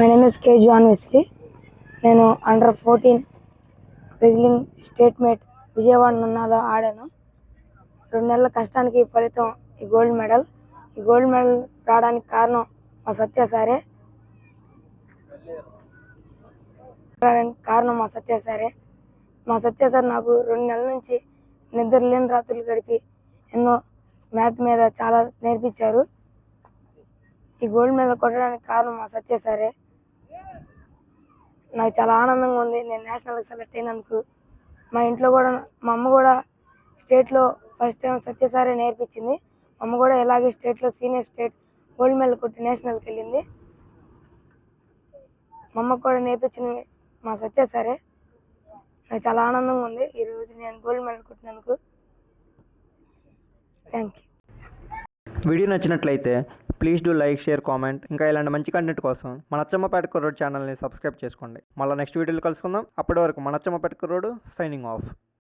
My name is K John Wesley నేను under fourteen wrestling state meet Vijayawada నున్నాలో ఆడాను. రెండు నెలల కష్టానికి ఫలితం ఈ గోల్డ్ మెడల్ ఈ గోల్డ్ మెడల్ రావడానికి కారణం మా సత్య సారే. రావడానికి కారణం మా సత్య సారే. మా సత్య సార్ నాకు రెండు నెలల నుంచి నిద్ర లేని రాత్రులు గడిపి ఎన్నో మ్యాట్ మీద చాలా నేర్పించారు. ఈ గోల్డ్ మెడల్ కొట్టడానికి కారణం మా సత్య సారే. నాకు చాలా ఆనందంగా ఉంది. నేను నేషనల్కి సెలెక్ట్ అయినందుకు. మా ఇంట్లో కూడా మా అమ్మ కూడా స్టేట్లో ఫస్ట్ టైం సత్య సారే నేర్పించింది. మా అమ్మ కూడా ఇలాగే స్టేట్లో సీనియర్ స్టేట్ గోల్డ్ మెడల్ కొట్టి నేషనల్కి వెళ్ళింది. మా అమ్మకు కూడా నేర్పించింది మా సత్య సారే. నాకు చాలా ఆనందంగా ఉంది. ఈరోజు నేను గోల్డ్ మెడల్ కొట్టినందుకు. థ్యాంక్ యూ వీడియో నచ్చినట్లయితే please do like share comment. ఇంకా ఇలాంటి మంచి కంటెంట్ కోసం మన అచ్చమ్మపేట కుర్రోడ్ ఛానల్ని సబ్స్క్రైబ్ చేసుకోండి. మళ్ళీ నెక్స్ట్ వీడియోలో కలుసుకుందాం. అప్పటి వరకు మన అచ్చమ్మపేట కుర్రోడు సైనింగ్ ఆఫ్